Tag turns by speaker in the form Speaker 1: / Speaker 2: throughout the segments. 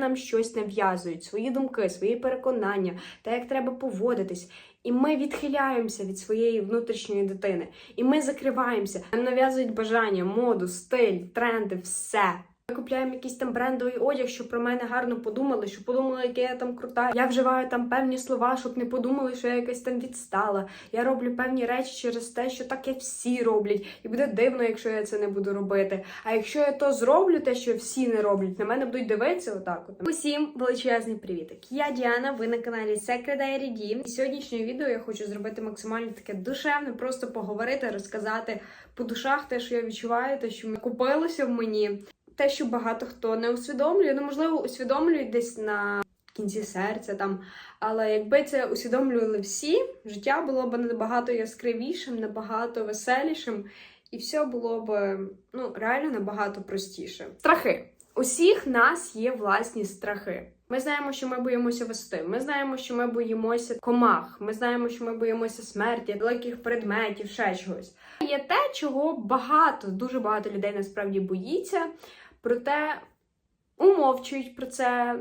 Speaker 1: Нам щось нав'язують, свої думки, свої переконання, та як треба поводитись. І ми відхиляємося від своєї внутрішньої дитини. І ми закриваємося. Нам нав'язують бажання, моду, стиль, тренди, все. Купляємо якийсь там брендовий одяг, щоб про мене гарно подумали, щоб подумали, яка я там крута. Я вживаю там певні слова, щоб не подумали, що я якась там відстала. Я роблю певні речі через те, що так як всі роблять, і буде дивно, якщо я це не буду робити. А якщо я то зроблю, те, що всі не роблять, на мене будуть дивитися отак. От усім величезний привітик. Я Діана. Ви на каналі Secret Diary. І сьогоднішнє відео я хочу зробити максимально таке душевне, просто поговорити, розказати по душах те, що я відчуваю, те, що купилося в мені. Те, що багато хто не усвідомлює, ну можливо, усвідомлюють десь на кінці серця там. Але якби це усвідомлювали всі, життя було б набагато яскравішим, набагато веселішим, і все було б ну реально набагато простіше. Страхи. Усіх нас є власні страхи. Ми знаємо, що ми боїмося висоти. Ми знаємо, що ми боїмося комах. Ми знаємо, що ми боїмося смерті, великих предметів, ще чогось. Є те, чого багато, дуже багато людей насправді боїться, проте умовчують про це,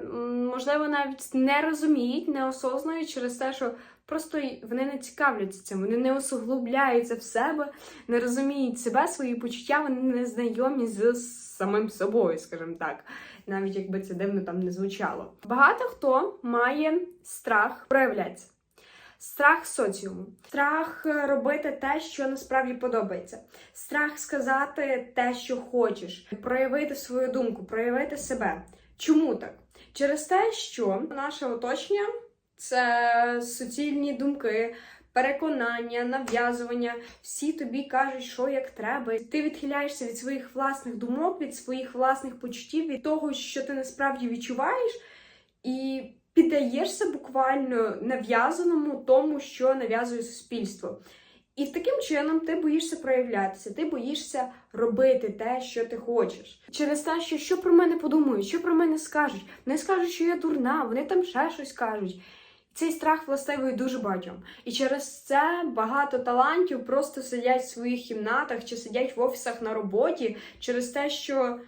Speaker 1: можливо, навіть не розуміють, не осознають через те, що просто вони не цікавляться цим, вони не усуглубляються в себе, не розуміють себе, свої почуття, вони не знайомі з самим собою, скажімо так, навіть якби це дивно там не звучало. Багато хто має страх проявлятися. Страх соціуму, страх е, робити те, що насправді подобається, страх сказати те, що хочеш, проявити свою думку, проявити себе. Чому так? Через те, що наше оточення це суцільні думки, переконання, нав'язування. Всі тобі кажуть, що як треба. Ти відхиляєшся від своїх власних думок, від своїх власних почуттів, від того, що ти насправді відчуваєш, і піддаєшся буквально нав'язаному тому, що нав'язує суспільство. І таким чином ти боїшся проявлятися, ти боїшся робити те, що ти хочеш. Через те, що що про мене подумають, що про мене скажуть. Вони скажуть, що я дурна, вони там ще щось кажуть. Цей страх властивий дуже багатьом. І через це багато талантів просто сидять в своїх кімнатах чи сидять в офісах на роботі через те, що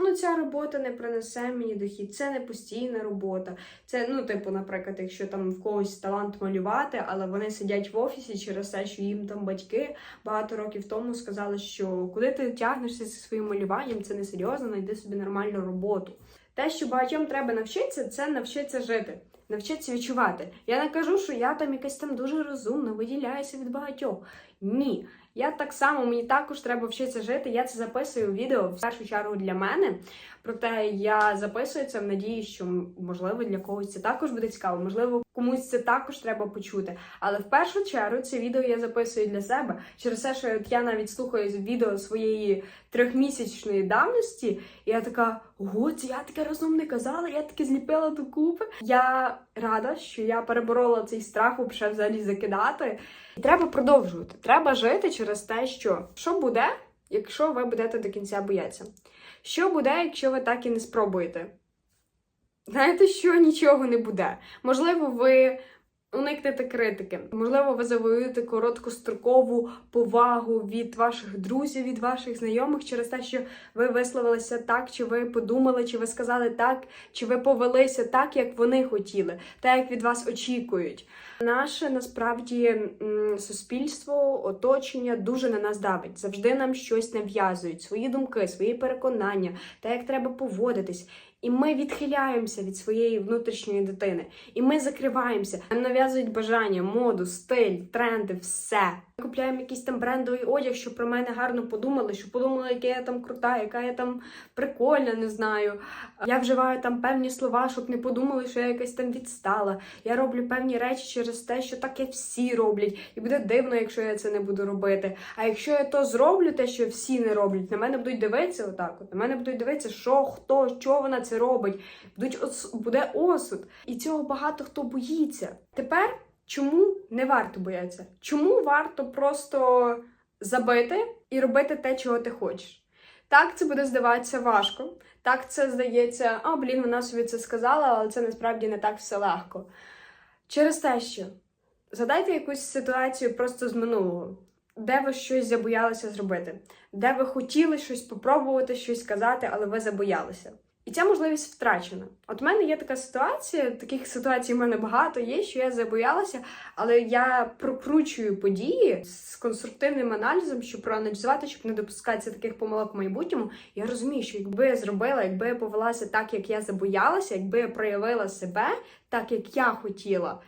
Speaker 1: ну, ця робота не принесе мені дохід, це не постійна робота. Це, ну, типу, наприклад, якщо там в когось талант малювати, але вони сидять в офісі через те, що їм там батьки багато років тому сказали, що куди ти тягнешся зі своїм малюванням, це не серйозно, знайди собі нормальну роботу. Те, що багатьом треба навчитися, це навчитися жити, навчитися відчувати. Я не кажу, що я там якась там дуже розумна, виділяюся від багатьох. Ні. Я так само, мені також треба вчитися жити. Я це записую у відео в першу чергу для мене. Проте я записую це в надії, що можливо для когось це також буде цікаво, можливо, комусь це також треба почути. Але в першу чергу це відео я записую для себе через те, що я навіть слухаю відео своєї трьохмісячної давності, і я така: ого, це я таке розумне казала, я таке зліпила докупи. Я рада, що я переборола цей страх взагалі закидати. І треба продовжувати. Треба жити через те, що що буде, якщо ви будете до кінця боятися. Що буде, якщо ви так і не спробуєте? Знаєте, що нічого не буде. Можливо, ви уникнете критики, можливо, ви завоюєте короткострокову повагу від ваших друзів, від ваших знайомих через те, що ви висловилися так, чи ви подумали, чи ви сказали так, чи ви повелися так, як вони хотіли, так як від вас очікують. Наше насправді суспільство, оточення дуже на нас давить. Завжди нам щось нав'язують, свої думки, свої переконання, та як треба поводитись. І ми відхиляємося від своєї внутрішньої дитини. І ми закриваємося. Нам нав'язують бажання, моду, стиль, тренди, все. Купляємо якийсь там брендовий одяг, щоб про мене гарно подумали, щоб подумали, яка я там крута, яка я там прикольна, не знаю. Я вживаю там певні слова, щоб не подумали, що я якась там відстала. Я роблю певні речі через те, що так як всі роблять, і буде дивно, якщо я це не буду робити. А якщо я то зроблю, те, що всі не роблять, на мене будуть дивитися отак. От на мене будуть дивитися, що хто, що вона це робить. Будуть ос- буде осуд. І цього багато хто боїться. Тепер чому не варто боятися? Чому варто просто забити і робити те, чого ти хочеш? Так, це буде здаватися важко. Так, це здається, а блін, вона собі це сказала, але це насправді не так все легко. Через те, що згадайте якусь ситуацію просто з минулого, де ви щось забоялися зробити, де ви хотіли щось попробувати, щось сказати, але ви забоялися. І ця можливість втрачена. От в мене є така ситуація, таких ситуацій в мене багато є, що я забоялася, але я прокручую події з конструктивним аналізом, щоб проаналізувати, щоб не допускатися таких помилок в майбутньому. Я розумію, що якби я зробила, якби я повелася так, як я забоялася, якби я проявила себе так, як я хотіла,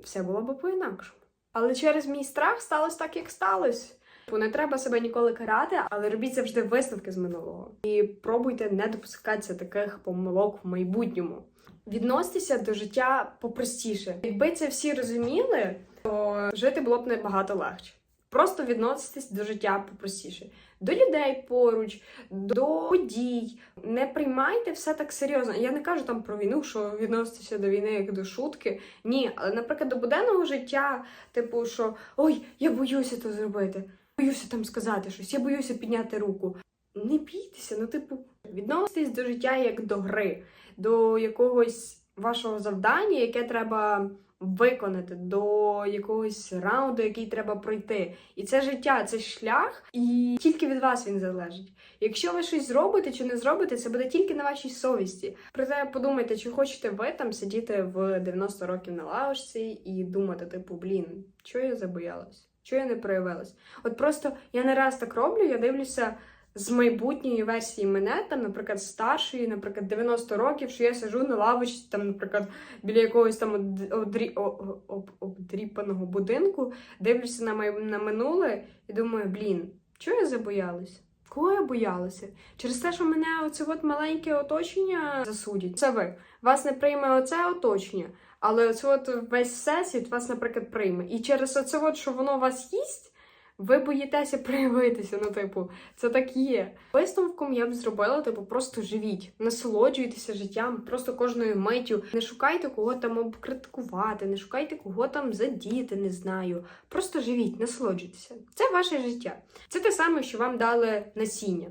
Speaker 1: все було б по-інакшому. Але через мій страх сталося так, як сталося. Бо не треба себе ніколи карати, але робіть завжди висновки з минулого. І пробуйте не допускатися таких помилок в майбутньому. Відноситися до життя попростіше. Якби це всі розуміли, то жити було б набагато легше. Просто відноситись до життя попростіше. До людей поруч, до подій. Не приймайте все так серйозно. Я не кажу там про війну, що відноситися до війни як до шутки. Ні, але, наприклад, до буденного життя, типу, що ой, я боюся то зробити, боюся там сказати щось, я боюся підняти руку. Не бійтеся, ну, типу, відноситесь до життя як до гри, до якогось вашого завдання, яке треба виконати, до якогось раунду, який треба пройти. І це життя, це шлях, і тільки від вас він залежить. Якщо ви щось зробите чи не зробите, це буде тільки на вашій совісті. Проте подумайте, чи хочете ви там сидіти в 90 років на лавочці і думати, типу, блін, чого я забоялась? Чого я не проявилась? От просто я не раз так роблю, я дивлюся з майбутньої версії мене, там, наприклад, старшої, наприклад, 90 років, що я сижу на лавочці, там, наприклад, біля якогось там одрі... об- обдріпаного будинку, дивлюся на, май... на минуле і думаю, блін, чого я забоялась? Кого я боялася? Через те, що мене оце от маленьке оточення засудять. Це ви. Вас не прийме оце оточення, але оце от весь всесвіт вас, наприклад, прийме. І через оце от, що воно вас їсть, ви боїтеся проявитися. Ну, типу, це так є. Висновком я б зробила, типу, просто живіть, насолоджуйтеся життям, просто кожною миттю. Не шукайте кого там обкритикувати, не шукайте кого там задіти, не знаю. Просто живіть, насолоджуйтеся. Це ваше життя. Це те саме, що вам дали насіння.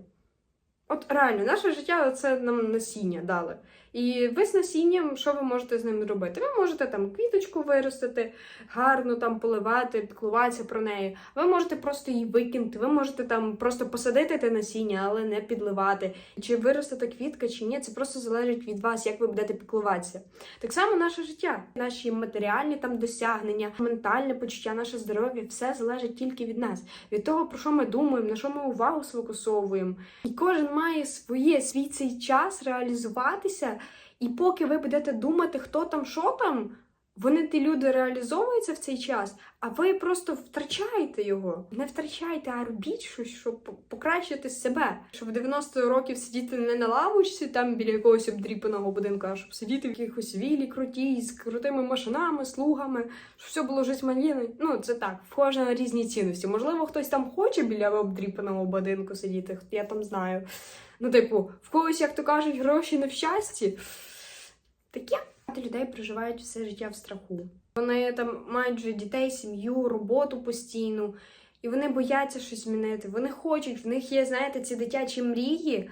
Speaker 1: От реально, наше життя це нам насіння дали. І ви з насінням, що ви можете з ним робити? Ви можете там квіточку виростити, гарно там поливати, піклуватися про неї. Ви можете просто її викинути, ви можете там просто посадити те насіння, але не підливати. Чи виросте квітка, чи ні, це просто залежить від вас, як ви будете піклуватися. Так само наше життя, наші матеріальні там досягнення, ментальне почуття, наше здоров'я, все залежить тільки від нас, від того, про що ми думаємо, на що ми увагу сфокусовуємо. І кожен має своє свій цей час реалізуватися. І поки ви будете думати, хто там, що там, вони ті люди реалізовуються в цей час, а ви просто втрачаєте його. Не втрачайте, а робіть щось, щоб покращити себе. Щоб в 90 років сидіти не на лавочці, там біля якогось обдріпаного будинку, а щоб сидіти в якихось вілі крутій, з крутими машинами, слугами, щоб все було жить маліно. Ну, це так, в кожного різні цінності. Можливо, хтось там хоче біля обдріпаного будинку сидіти, я там знаю. Ну, типу, в когось, як то кажуть, гроші не в щасті. Таке. Багато людей проживають все життя в страху. Вони там мають вже дітей, сім'ю, роботу постійну, і вони бояться щось змінити. Вони хочуть, в них є, знаєте, ці дитячі мрії,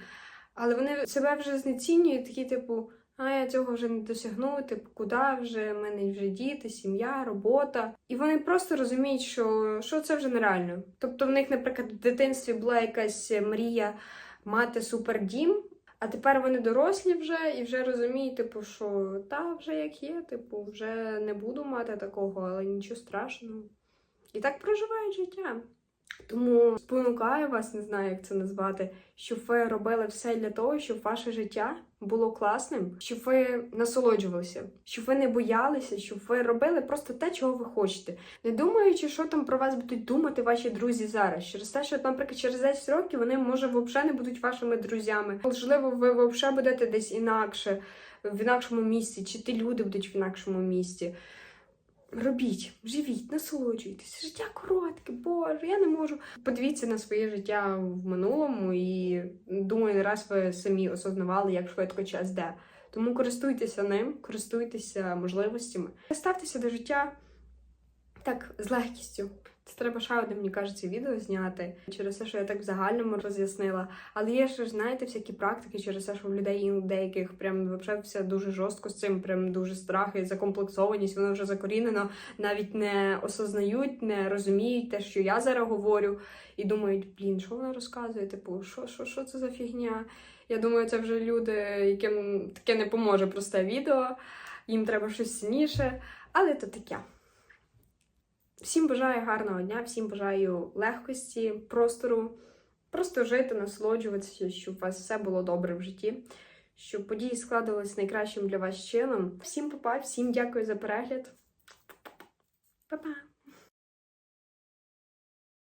Speaker 1: але вони себе вже знецінюють, такі, типу, а я цього вже не досягну, типу, куди вже, в мене вже діти, сім'я, робота. І вони просто розуміють, що, що це вже нереально. Тобто в них, наприклад, в дитинстві була якась мрія мати супердім, а тепер вони дорослі вже і вже розуміють, типу, що та вже як є, типу, вже не буду мати такого, але нічого страшного. І так проживають життя. Тому спонукаю вас, не знаю, як це назвати, щоб ви робили все для того, щоб ваше життя було класним, щоб ви насолоджувалися, щоб ви не боялися, щоб ви робили просто те, чого ви хочете. Не думаючи, що там про вас будуть думати ваші друзі зараз. Через те, що, наприклад, через 10 років вони, може, взагалі не будуть вашими друзями. Можливо, ви взагалі будете десь інакше, в інакшому місці, чи ті люди будуть в інакшому місці. Робіть, живіть, насолоджуйтесь. Життя коротке, боже, я не можу. Подивіться на своє життя в минулому і думаю, не раз ви самі осознавали, як швидко час йде. Тому користуйтеся ним, користуйтеся можливостями. Ставтеся до життя так з легкістю. Це треба ще одне, мені кажеться, відео зняти через те, що я так в загальному роз'яснила. Але є ж, знаєте, всякі практики через те, що в людей у деяких прям взагалі все дуже жорстко з цим, прям дуже страх і закомплексованість, воно вже закорінено, навіть не осознають, не розуміють те, що я зараз говорю, і думають, блін, що вона розказує? Типу, що, що, що це за фігня? Я думаю, це вже люди, яким таке не поможе просте відео, їм треба щось сильніше, але то таке. Всім бажаю гарного дня, всім бажаю легкості, простору, просто жити, насолоджуватися, щоб у вас все було добре в житті, щоб події складувалися найкращим для вас чином. Всім па-па, всім дякую за перегляд. Па-па!